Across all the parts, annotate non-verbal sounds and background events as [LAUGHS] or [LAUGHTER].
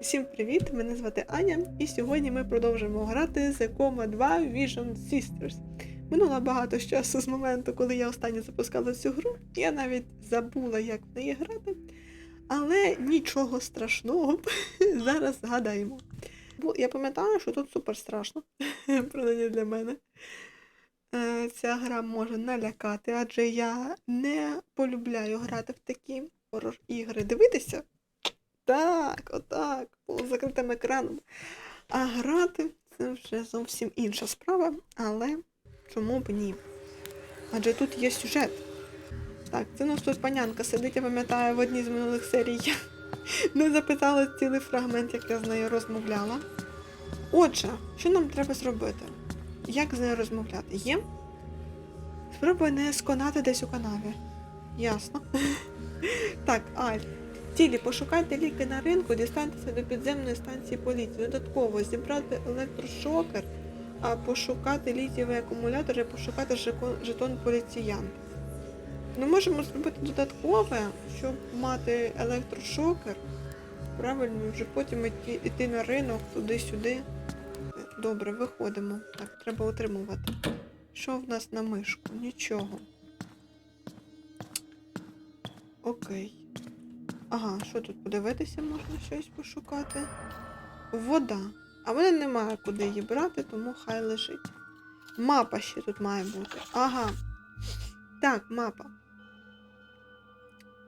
Всім привіт! Мене звати Аня, і сьогодні ми продовжимо грати The Coma 2 Vision Sisters. Минуло багато часу з моменту, коли я останнє запускала цю гру. Я навіть забула, як в неї грати. Але нічого страшного, [LAUGHS] зараз згадаємо. Бо я пам'ятаю, що тут супер страшно, [LAUGHS] принаймні для мене. Е, Ця гра може налякати, адже я не полюбляю грати в такі хорор-ігри. Дивитися? Так, отак, по закритим екраном. А грати це вже зовсім інша справа, але чому б ні? Адже тут є сюжет. Так, це нас тут панянка сидить, я пам'ятаю, в одній з минулих серій не [LAUGHS] записала цілий фрагмент, як я з нею розмовляла. Отже, що нам треба зробити? Як з нею розмовляти? Є? Спробуй не сконати десь у канаві. Ясно. [LAUGHS] Так, Аль. Цілі пошукайте ліки на ринку, дістаньтеся до підземної станції поліції. Додатково зібрати електрошокер, а пошукати літієвий акумулятор і пошукати жетон поліціянта. Ми можемо зробити додаткове, щоб мати електрошокер. Правильно, вже потім йти, йти на ринок туди-сюди. Добре, виходимо. Так, треба утримувати. Що в нас на мишку? Нічого. Окей. Ага, що тут подивитися можна щось пошукати? Вода. А мене немає куди її брати, тому хай лежить. Мапа ще тут має бути. Ага. Так, мапа.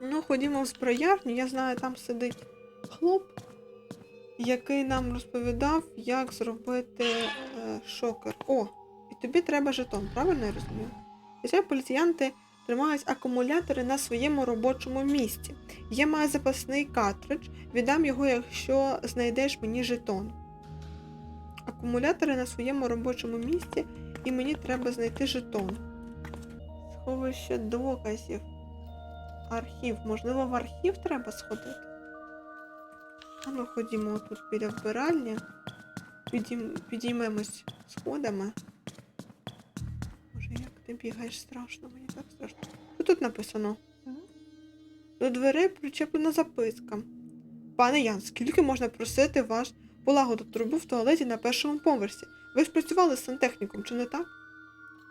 Ну, ходімо в зброярню, я знаю, там сидить хлоп, який нам розповідав, як зробити е, шокер. О, і тобі треба жетон, правильно я розумію? Звичайно, поліціянти тримають акумулятори на своєму робочому місці. Я маю запасний картридж, віддам його, якщо знайдеш мені жетон. Акумулятори на своєму робочому місці, і мені треба знайти жетон. Сховище доказів. Архів. Можливо, в архів треба сходити? А ну ходімо тут біля вбиральні. Підійм... Підіймемось сходами. Ти бігаєш страшно, мені так страшно. Що тут написано? До дверей причеплена записка. Пане Ян, скільки можна просити вас полагодити трубу в туалеті на першому поверсі? Ви ж працювали з сантехніком, чи не так?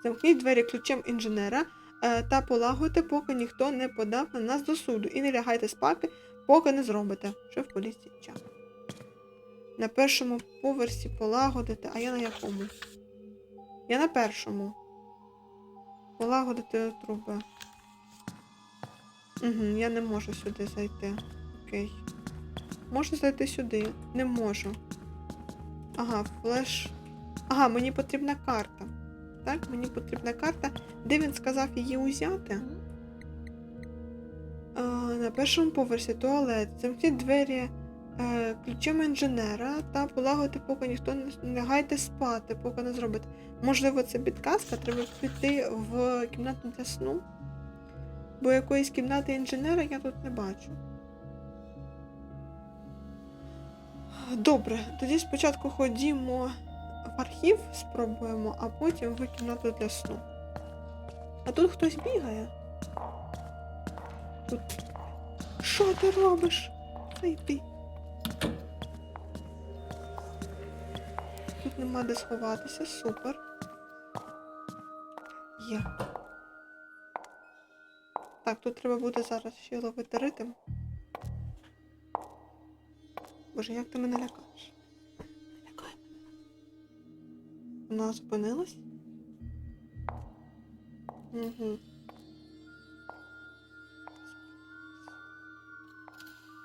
Замкніть двері ключем інженера е, та полагодьте, поки ніхто не подав на нас до суду. І не лягайте спати, поки не зробите. Що в поліції час. На першому поверсі полагодити, а я на якому? Я на першому. Полагодити труби. Угу, я не можу сюди зайти. Окей. Можу зайти сюди. Не можу. Ага, флеш. Ага, мені потрібна карта. Так, мені потрібна карта. Де він сказав її узяти? Е, на першому поверсі туалет. Замкніть двері е, ключем інженера та полагодити, поки ніхто не гайте спати, поки не зробить. Можливо, це підказка, треба піти в кімнату для сну. Бо якоїсь кімнати інженера я тут не бачу. Добре, тоді спочатку ходімо в архів, спробуємо, а потім в кімнату для сну. А тут хтось бігає. Тут. Що ти робиш? Зайди. Тут нема де сховатися, супер. Є. Так, тут треба буде зараз ще ловити ритм. Боже, як ти мене лякаєш? Лякай мене. Вона зупинилась? Угу.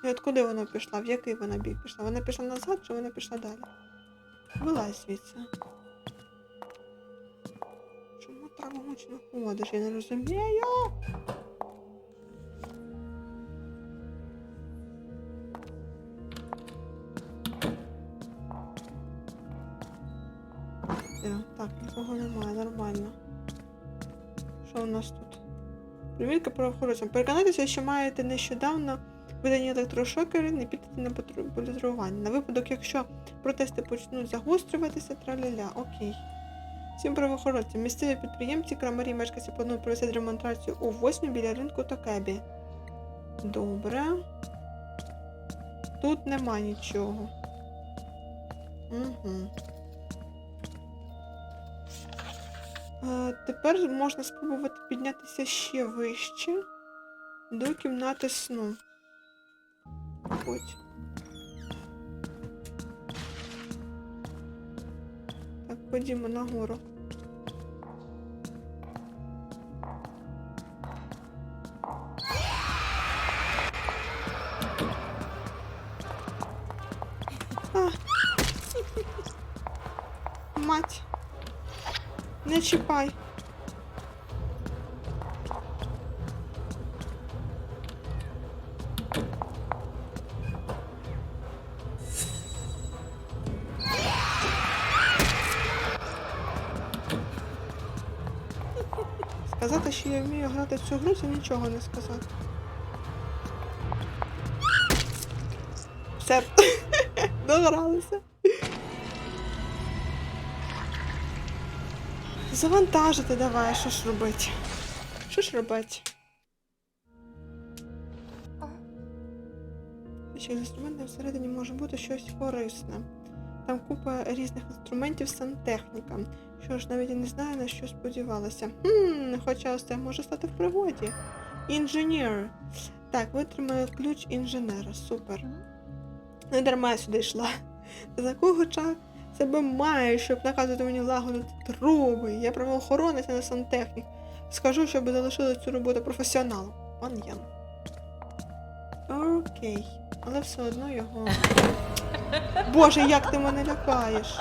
І от куди вона пішла? В який вона бік пішла? Вона пішла назад чи вона пішла далі? Вилазь звідси. Чому так гучно ходиш? Я не розумію. Е, Так, нікого немає, нормально. Що у нас тут? Примірка правоохоронцям. Переконайтеся, що маєте нещодавно видані електрошокери, не підете на патрулювання. На випадок, якщо протести почнуть загострюватися, траля-ля. Окей. Всім правоохоронцям. Місцеві підприємці, крамарі, мешканці планують провести демонстрацію о 8 біля ринку Токебі. Добре. Тут нема нічого. Угу. Е, тепер можна спробувати піднятися ще вище до кімнати сну. Ось. Так, ходімо нагору. Мать. Не чіпай. Сказати, що я вмію грати в цю гру, це нічого не сказати. Все. [LAUGHS] Догралися. Завантажити давай, що ж робити? Що ж робити? Ще з інструментів всередині може бути щось корисне. Там купа різних інструментів сантехніка. Що ж, навіть і не знаю, на що сподівалася. Хм, хоча це може стати в пригоді. Інженер. Так, витримаю ключ інженера. Супер. Не дарма я сюди йшла. За кого чак себе має, щоб наказувати мені лагодити труби. Я правоохоронець, а не сантехнік. Скажу, щоб залишили цю роботу професіоналом. Пан Ян. Окей. Але все одно його. [LAUGHS] Боже, як ти мене лякаєш.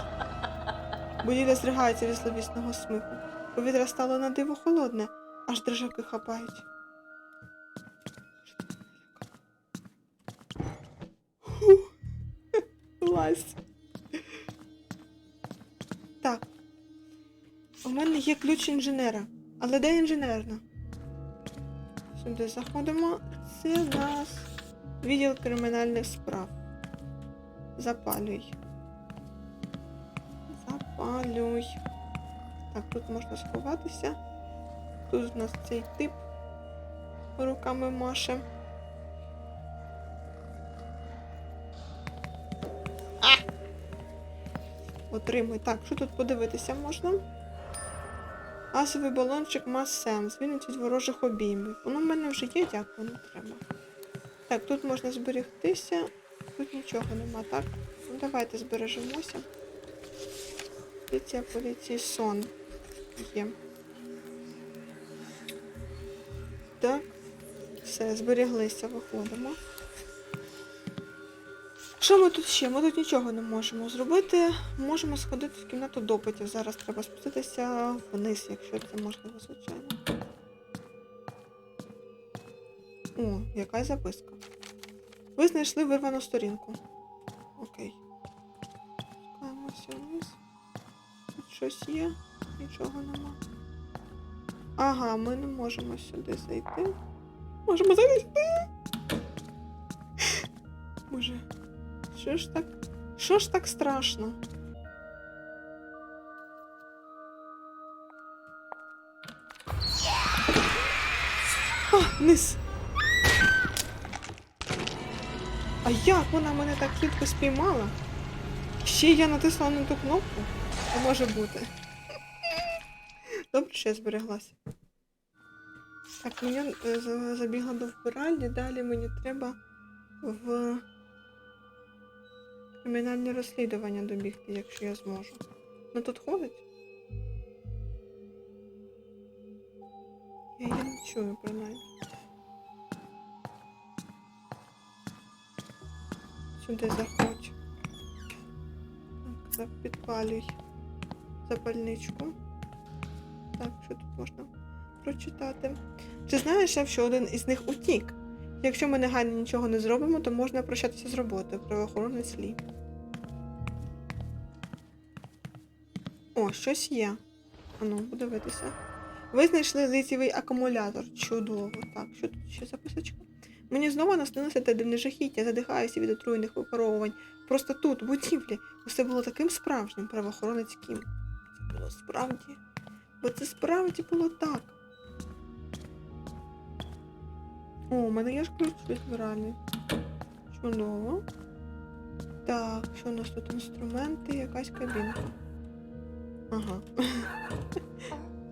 Будівля зригається від зловісного сміху. Повітря стало на диво холодне, аж дрижаки хапають. Лазь. Так. У мене є ключ інженера. Але де інженерна? Сюди заходимо. Це у нас відділ кримінальних справ. Запалюй. Запалюй. Так, тут можна сховатися. Тут у нас цей тип руками маше. А! Отримуй. Так, що тут подивитися можна? Газовий балончик Масем. Звільнить від ворожих обіймів. Воно в мене вже є, дякую, не треба. Так, тут можна зберегтися. Тут нічого нема, так? Ну давайте збережемося. Поліція, поліції, сон. Є. Так. Все, зберіглися, виходимо. Що ми тут ще? Ми тут нічого не можемо зробити. Можемо сходити в кімнату допитів. Зараз треба спуститися вниз, якщо це можливо, звичайно. О, якась записка. Ви знайшли вирвану сторінку. Окей. Спускаємося вниз. Щось є, нічого нема. Ага, ми не можемо сюди зайти. Можемо зайти. Боже. Що ж так? Що ж так страшно? А, низ. А як вона мене так швидко спіймала? Ще я натисла на ту кнопку. Не може бути. Добре, що я збереглася. Так, мені забігла до вбиральні, далі мені треба в кримінальне розслідування добігти, якщо я зможу. Ну тут ходить? Я її не чую, принаймні. Сюди заходь. Так, підпалюй запальничку. Так, що тут можна прочитати? Чи знаєш, шеф, що один із них утік? Якщо ми негайно нічого не зробимо, то можна прощатися з роботою. Правоохоронець Лі. О, щось є. Ану, подивитися. Ви знайшли літівий акумулятор. Чудово. Так, що тут ще записочка? Мені знову наснилося те дивне жахіття, задихаюся від отруєних випаровувань. Просто тут, в будівлі, усе було таким справжнім, правоохоронець Кім. Було справді. Бо це справді було так. О, у мене є ж ключ від збиральні. Чудово. Так, що у нас тут інструменти, якась кабінка. Ага.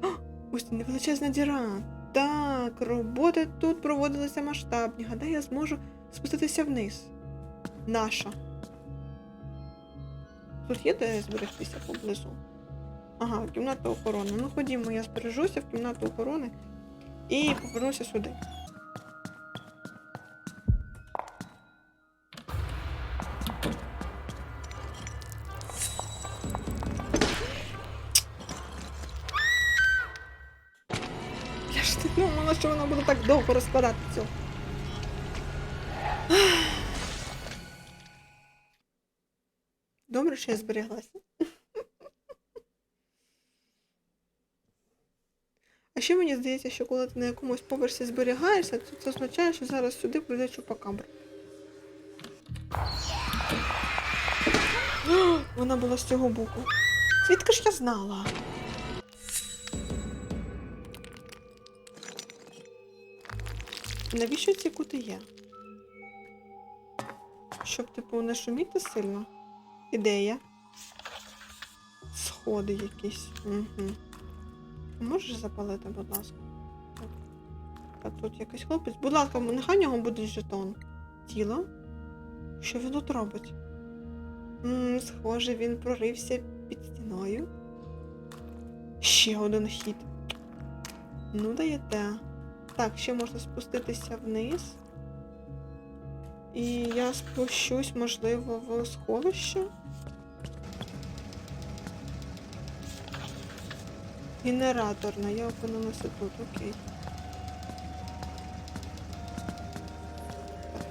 [GASPS] Ось це невеличезна діра. Так, роботи тут проводилися масштабні. Гадаю, я зможу спуститися вниз. Наша. Тут є де зберегтися поблизу? Ага, кімната охорони. Ну ходімо, я збережуся в кімнату охорони і повернуся сюди. Я ж не думала, що вона буде так довго розкладати цю. Добре, що я зберіглася. Ще мені здається, що коли ти на якомусь поверсі зберігаєшся, то це означає, що зараз сюди прийде чупакабра. [GASPS] Вона була з цього боку. Звідки ж я знала? Навіщо ці кути є? Щоб, типу, не шуміти сильно? Ідея. Сходи якісь. Угу. Можеш запалити, будь ласка? Так. так, тут якийсь хлопець. Будь ласка, нехай у нього буде жетон. Тіло? Що він тут робить? Ммм, схоже, він прорився під стіною. Ще один хід. Ну, даєте. Так, ще можна спуститися вниз. І я спущусь, можливо, в сховище. Генераторна, я опинилася тут, окей.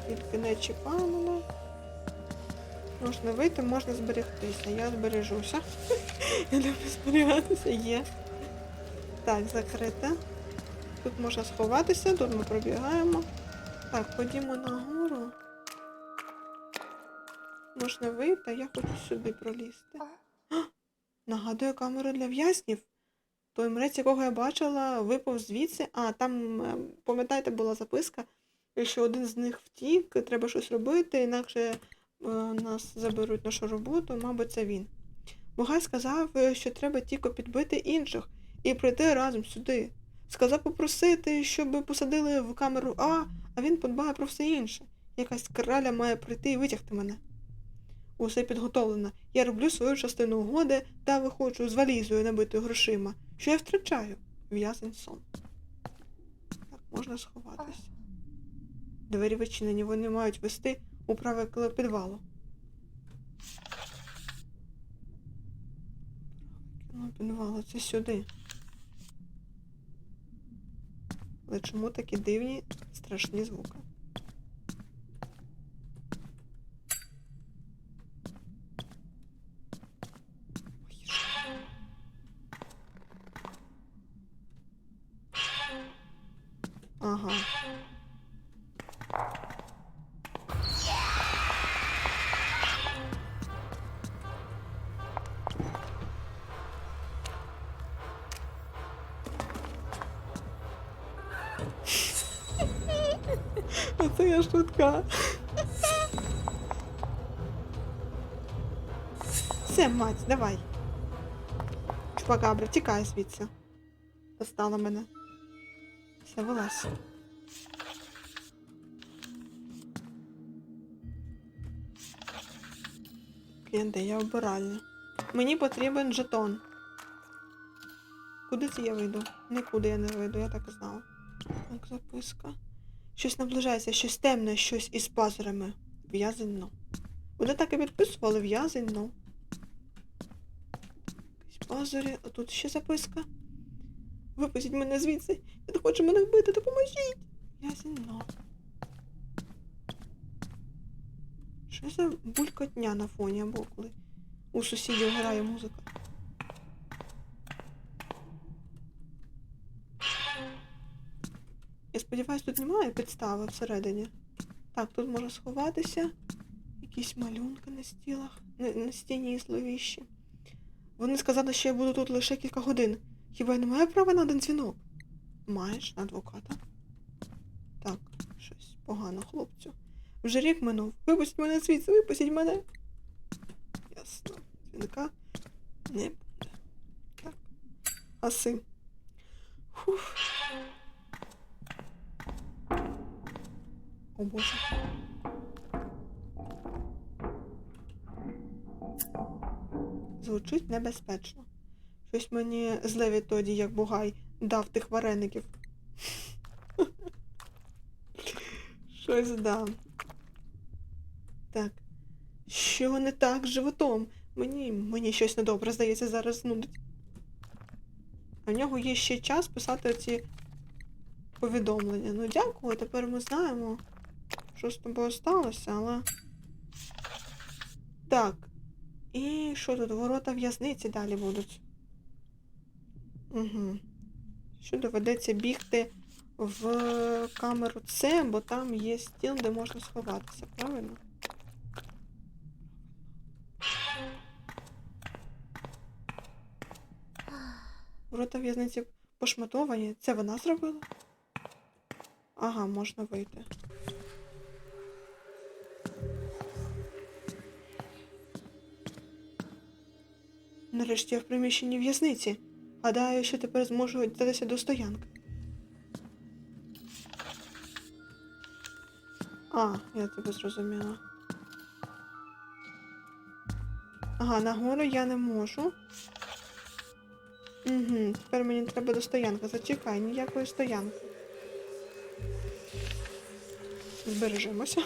Тільки не чіпаємо. Можна вийти, можна зберегтися. Я збережуся. [LAUGHS] Я люблю зберігатися, є. Так, закрите. Тут можна сховатися, тут ми пробігаємо. Так, ходімо нагору. Можна вийти, я хочу сюди пролізти. А, Нагадує камеру для в'язнів. Той мрець, якого я бачила, випав звідси. А, там, е, пам'ятаєте, була записка, що один з них втік, треба щось робити, інакше е, нас заберуть нашу роботу, мабуть, це він. Бугай сказав, е, що треба тільки підбити інших і прийти разом сюди. Сказав попросити, щоб посадили в камеру А, а він подбає про все інше. Якась краля має прийти і витягти мене. Усе підготовлено. Я роблю свою частину угоди та виходжу з валізою, набитою грошима. Що я втрачаю? В'язень сон. Так, можна сховатися. Двері відчинені, вони мають вести у праве підвалу. Крило підвалу, це сюди. Але чому такі дивні, страшні звуки? Ага. Оце я шутка. Все, мать, давай. Чупакабра, тікай звідси. Достала мене. Все, вилазь. Клієнти, я обиральня. Мені потрібен жетон. Куди це я вийду? Нікуди я не вийду, я так і знала. Так, записка. Щось наближається, щось темне, щось із пазурами. В'язень ну. Вони так і підписували в'язень ну. Якісь пазурі, а тут ще записка. Випустіть мене звідси. Він хоче мене вбити, допоможіть. В'язень ну. Що за булькотня на фоні або коли у сусідів грає музика? Я сподіваюся, тут немає підстави всередині. Так, тут можна сховатися. Якісь малюнки на стілах, на, на стіні і зловіщі. Вони сказали, що я буду тут лише кілька годин. Хіба я не маю права на один дзвінок? Маєш адвоката? Так, щось погано, хлопцю. Вже рік минув. Випустіть мене звідси, випустіть мене. Ясно. Дзвінка не буде. Так. Аси. Фух. О боже. Звучить небезпечно. Щось мені зле відтоді, як Бугай дав тих вареників. Щось дам. Так. Що не так з животом? Мені, мені щось недобре, здається, зараз знудить. А в нього є ще час писати ці повідомлення. Ну дякую, тепер ми знаємо, що з тобою сталося, але. Так. І що тут? Ворота в'язниці далі будуть. Угу. Що доведеться бігти в камеру С, бо там є стіл, де можна сховатися, правильно? Ворота в'язниці пошматовані. Це вона зробила? Ага, можна вийти. Нарешті я в приміщенні в'язниці. Гадаю, що тепер зможу дістатися до стоянки. А, я тебе зрозуміла. Ага, нагору я не можу. Угу, тепер мені треба до стоянки. Зачекай, ніякої стоянки. Збережемося.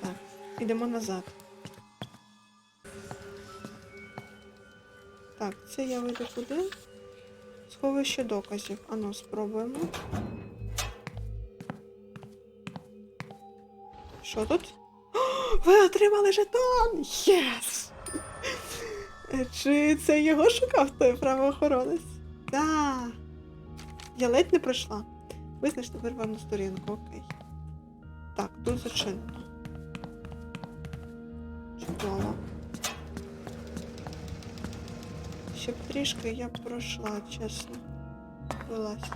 Так, ідемо назад. Так, це я вийду куди? Сховище доказів. Ану, спробуємо. Що тут? О, ви отримали жетон! Єс! Чи це його шукав той правоохоронець? Да. Я ледь не пройшла. Визначте вирвану сторінку, окей. Так, тут зачинено. Чудово. Б трішки я пройшла, чесно. Вилазь.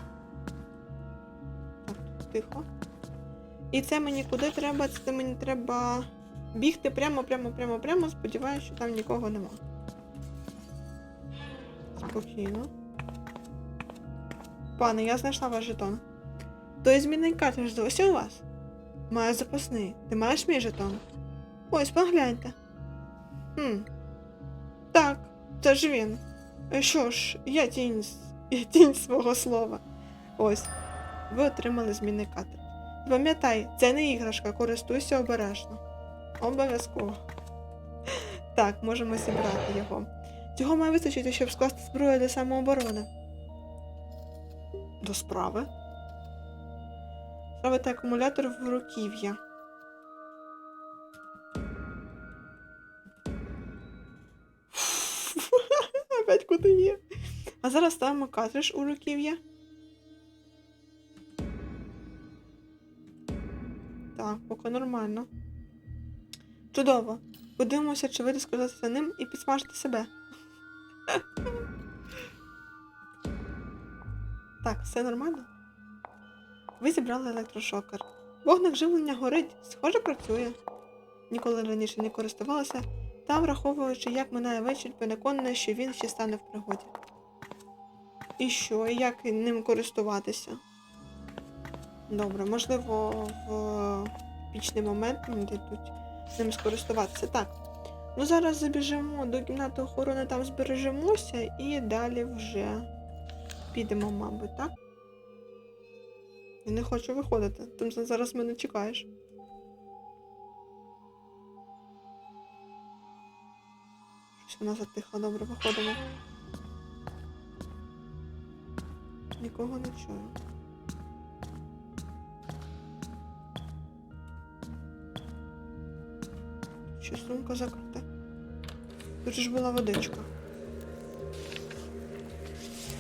Так, тихо. І це мені куди треба? Це мені треба бігти прямо, прямо, прямо, прямо. Сподіваюся, що там нікого нема. Спокійно. Пане, я знайшла ваш жетон. Той змінний картридж досі у вас? Маю запасний. Ти маєш мій жетон? Ось, погляньте. Хм. Так, це ж він. Е, Що ж, я тінь, я [LAUGHS] тінь свого слова. Ось. Ви отримали змінний картридж. Пам'ятай, це не іграшка, користуйся обережно. Обов'язково. [LAUGHS] Так, можемо зібрати його. Цього має вистачити, щоб скласти зброю для самооборони. До справи. Ставити акумулятор в руків'я. Зараз ставимо картридж у руків'я. Так, поки нормально. Чудово. Подивимося, чи вийде скористатися ним і підсмажити себе. [LAUGHS] Так, все нормально? Ви зібрали електрошокер. Вогник живлення горить, схоже, працює. Ніколи раніше не користувалася, та, враховуючи, як минає вечір, переконана, що він ще стане в пригоді. І що, і як ним користуватися? Добре, можливо, в пічний момент мені дадуть ним скористуватися. Так. Ну зараз забіжимо до кімнати охорони, там збережемося і далі вже підемо, мабуть, так? Я не хочу виходити, тому зараз мене чекаєш. Щось вона затихла, добре, виходимо. Нікого не чую. Ще сумка закрита. Тут ж була водичка.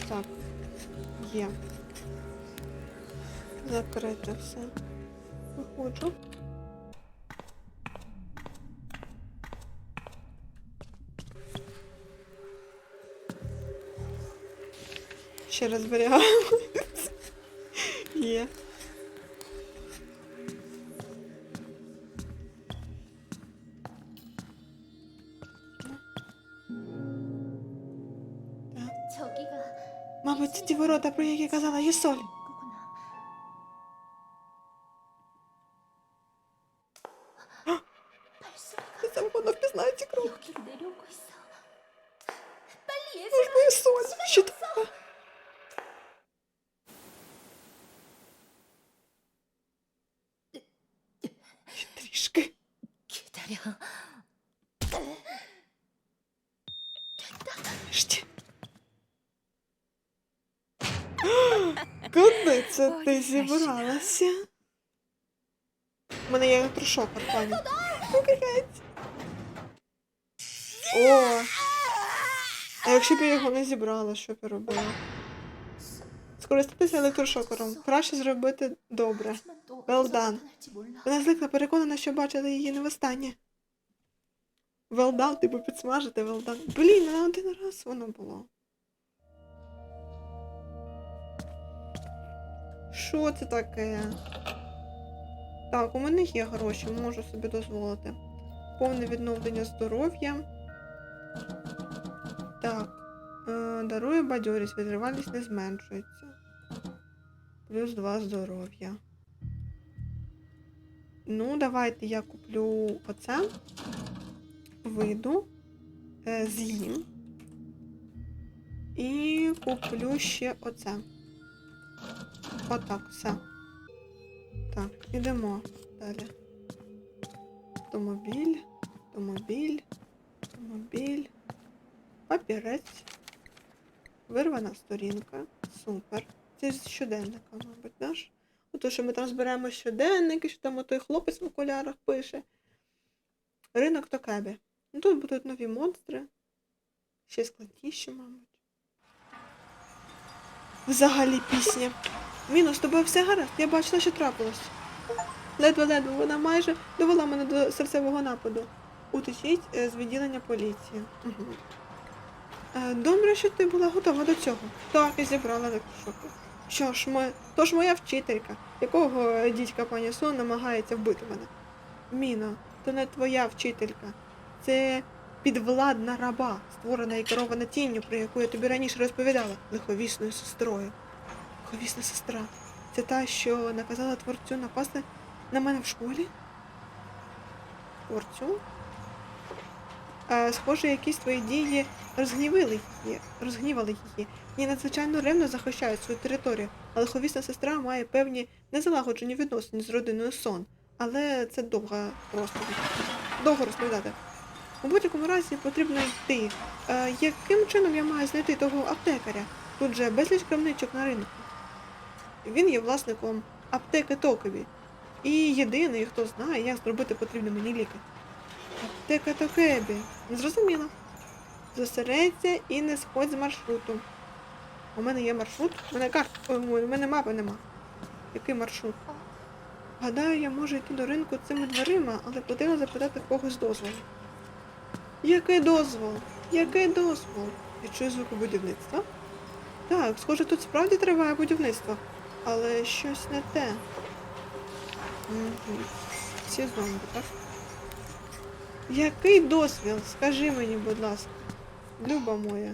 Так. Є. Закрите все. Виходжу. ще раз варіант. Є. Мабуть, ворота, про які казала, є соль. зібралася. У мене є електрошокер, пані. О! А якщо б я його не зібрала, що б я робила? Скористатися електрошокером. Краще зробити добре. Well done. Вона зникла переконана, що бачили її не востаннє. Well done, типу підсмажити, well done. Блін, на один раз воно було. Що це таке? Так, у мене є гроші, можу собі дозволити. Повне відновлення здоров'я. Так. Е, дарує бадьорість, відривальність не зменшується. Плюс 2 здоров'я. Ну, давайте я куплю оце. Вийду. Е, з'їм. І куплю ще оце. Отак, все. Так, ідемо далі. Автомобіль, автомобіль, автомобіль, папірець, вирвана сторінка. Супер. Це з щоденника, мабуть, наш. Ото, що ми там зберемо щоденники, що там той хлопець в окулярах пише. Ринок Токебі. Ну тут будуть нові монстри. Ще складніші, мабуть. Взагалі пісня. Мінус, з тобою все гаразд, я бачила, що трапилось. Ледве-ледве, вона майже довела мене до серцевого нападу. Утечіть е, з відділення поліції. Угу. Добре, що ти була готова до цього. Так, і зібрала електрошоки. Що ж, ми... то ж моя вчителька, якого е, дідька пані Сон намагається вбити мене. Міно, то не твоя вчителька. Це підвладна раба, створена і керована тінню, про яку я тобі раніше розповідала, лиховісною сестрою. Лиховісна сестра. Це та, що наказала творцю напасти на мене в школі? Творцю? А, схоже, якісь твої дії розгнівили її, розгнівали її. Її надзвичайно ревно захищають свою територію, а лиховісна сестра має певні незалагоджені відносини з родиною сон. Але це довга розповідь. Довго розповідати. У будь-якому разі потрібно йти. Е, яким чином я маю знайти того аптекаря? Тут же безліч крамничок на ринку. Він є власником аптеки Токебі. І єдиний, хто знає, як зробити потрібні мені ліки. Аптека Токебі. Зрозуміло. Зосередься і не сходь з маршруту. У мене є маршрут, у мене карт. У мене мапи нема. Який маршрут? Гадаю, я можу йти до ринку цими дверима, але потрібно запитати в когось дозволу. Який дозвол? Який дозвол? Я чую звуки будівництва. Так, схоже, тут справді триває будівництво, але щось не те. Угу. Всі зомбі, так? Який дозвіл? Скажи мені, будь ласка. Люба моя.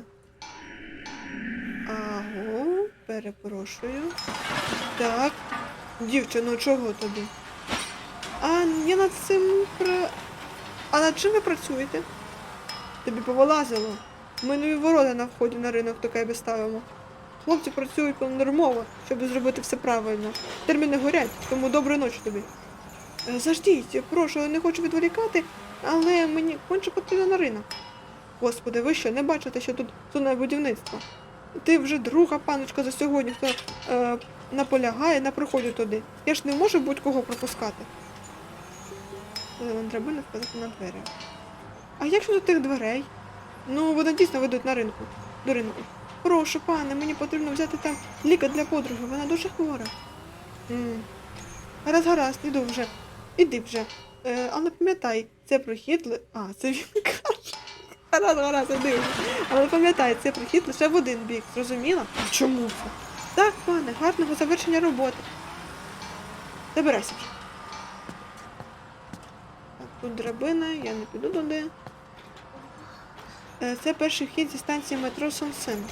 Аго, перепрошую. Так. Дівчино, чого тобі? А я над цим про. А над чим ви працюєте? Тобі повилазило. Ми нові ворота на вході на ринок таке ставимо. Хлопці працюють понормово, щоб зробити все правильно. Терміни горять, тому доброї ночі тобі. Е, Заждіть, прошу, не хочу відволікати, але мені конче потрібно на ринок. Господи, ви що, не бачите, що тут зона будівництва? Ти вже друга паночка за сьогодні, хто е, наполягає на приході туди. Я ж не можу будь-кого пропускати. Не вказати на двері. А як щодо тих дверей? Ну, вони дійсно ведуть на ринку. До ринку. Прошу, пане, мені потрібно взяти там ліка для подруги, вона дуже хвора. м Гаразд, гаразд, іду вже. Іди вже. Е, але пам'ятай, це прохід. ли- А, це він [LAUGHS] каже. Гаразд, гаразд, іди вже. Але пам'ятай, це прохід лише в один бік, зрозуміла? Чому це? Так, пане, гарного завершення роботи. Забирайся вже. Так, тут драбина, я не піду туди. Е, Це перший вхід зі станції метро Сонсен.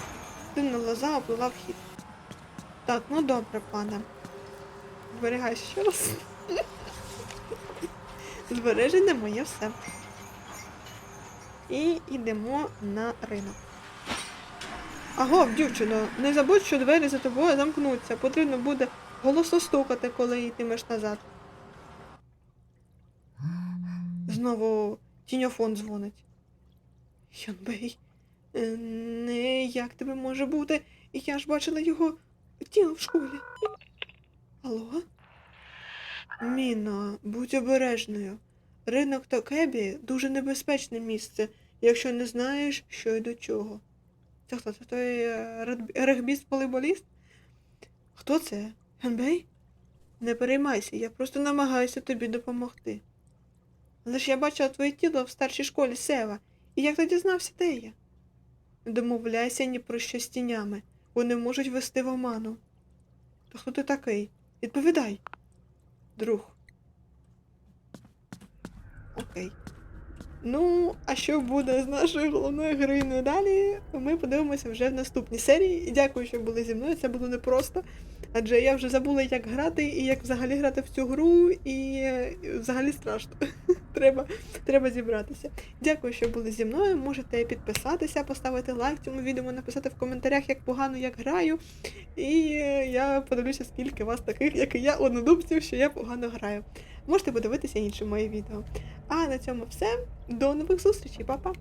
Дивна лоза оплила вхід. Так, ну добре, пане. Зберігай ще раз. [LAUGHS] Збережене моє все. І йдемо на ринок. Аго, дівчино, не забудь, що двері за тобою замкнуться. Потрібно буде голосно стукати, коли йтимеш назад. Знову тіньофон дзвонить. Йонбей, не як тебе може бути? Я ж бачила його тіло в школі. Алло? Міно, будь обережною. Ринок Токебі дуже небезпечне місце, якщо не знаєш, що й до чого. Це хто? Це той е, регбіст-волейболіст? Хто це? Генбей? Не переймайся, я просто намагаюся тобі допомогти. Але ж я бачила твоє тіло в старшій школі Сева, і як ти дізнався, де я? Домовляйся ні про що з тінями. Вони можуть вести в оману. То хто ти такий? Відповідай. Друг. Окей. Ну, а що буде з нашою головною героїною далі, ми подивимося вже в наступній серії. І дякую, що були зі мною. Це було непросто. Адже я вже забула, як грати і як взагалі грати в цю гру, і е, взагалі страшно. [LAUGHS] треба, треба зібратися. Дякую, що були зі мною. Можете підписатися, поставити лайк цьому відео, написати в коментарях, як погано як граю. І е, я подивлюся, скільки вас таких, як і я, однодумців, що я погано граю. Можете подивитися інші мої відео. А на цьому все. До нових зустрічей, Па-па!